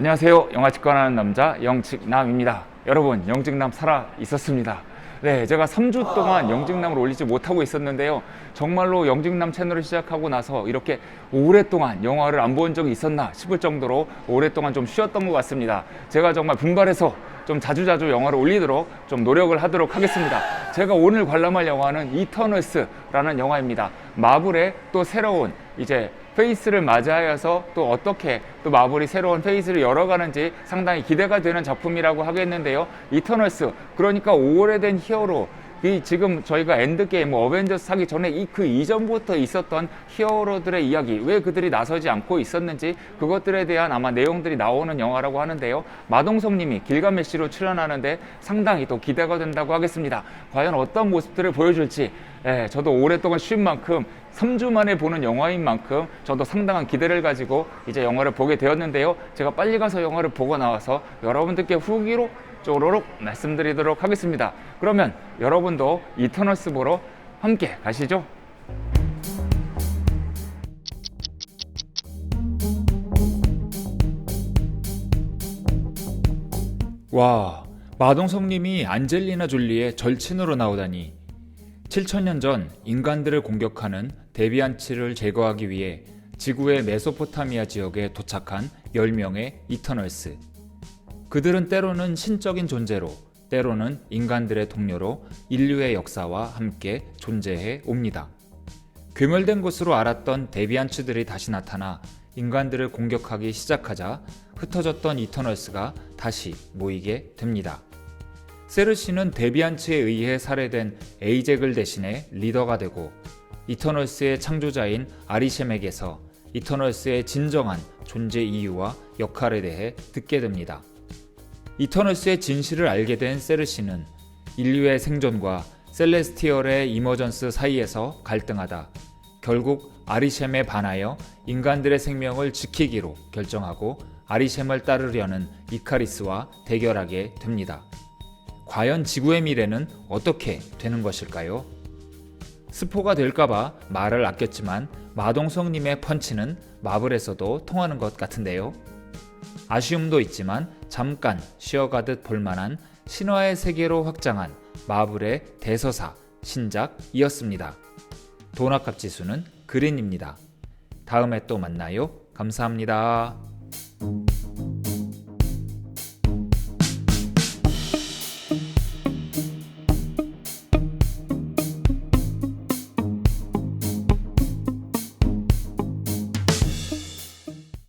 안녕하세요. 영화 직관하는 남자 영직남입니다. 여러분, 영직남 살아 있었습니다. 네, 제가 3주 동안 영직남을 올리지 못하고 있었는데요. 정말로 영직남 채널을 시작하고 나서 이렇게 오랫동안 영화를 안 본 적이 있었나 싶을 정도로 오랫동안 좀 쉬었던 것 같습니다. 제가 정말 분발해서 좀 자주자주 영화를 올리도록 좀 노력을 하도록 하겠습니다. 제가 오늘 관람할 영화는 이터널스라는 영화입니다. 마블의 또 새로운 이제 페이스를 맞이하여서 또 어떻게 또 마블이 새로운 페이스를 열어가는지 상당히 기대가 되는 작품이라고 하겠는데요. 이터널스 그러니까 오래된 히어로 이 지금 저희가 엔드게임, 뭐 어벤져스 하기 전에 이 그 이전부터 있었던 히어로들의 이야기 왜 그들이 나서지 않고 있었는지 그것들에 대한 아마 내용들이 나오는 영화라고 하는데요. 마동석님이 길가메 시로 출연하는데 상당히 또 기대가 된다고 하겠습니다. 과연 어떤 모습들을 보여줄지 예, 저도 오랫동안 쉰 만큼 3주 만에 보는 영화인 만큼 저도 상당한 기대를 가지고 이제 영화를 보게 되었는데요. 제가 빨리 가서 영화를 보고 나와서 여러분들께 후기로 쪼로록 말씀드리도록 하겠습니다. 그러면 여러분도 이터널스 보러 함께 가시죠. 와, 마동석님이 안젤리나 졸리의 절친으로 나오다니. 7천년 전 인간들을 공격하는 데비안치를 제거하기 위해 지구의 메소포타미아 지역에 도착한 10명의 이터널스. 그들은 때로는 신적인 존재로, 때로는 인간들의 동료로 인류의 역사와 함께 존재해 옵니다. 괴멸된 것으로 알았던 데비안츠들이 다시 나타나 인간들을 공격하기 시작하자 흩어졌던 이터널스가 다시 모이게 됩니다. 세르시는 데비안츠에 의해 살해된 에이젝을 대신해 리더가 되고 이터널스의 창조자인 아리셴에게서 이터널스의 진정한 존재 이유와 역할에 대해 듣게 됩니다. 이터널스의 진실을 알게 된 세르시는 인류의 생존과 셀레스티얼의 이머전스 사이에서 갈등하다 결국 아리셴에 반하여 인간들의 생명을 지키기로 결정하고 아리셴을 따르려는 이카리스와 대결하게 됩니다. 과연 지구의 미래는 어떻게 되는 것일까요? 스포가 될까봐 말을 아꼈지만 마동석님의 펀치는 마블에서도 통하는 것 같은데요. 아쉬움도 있지만 잠깐 쉬어가듯 볼만한 신화의 세계로 확장한 마블의 대서사 신작이었습니다. 돈 아깝 지수는 그린입니다. 다음에 또 만나요. 감사합니다.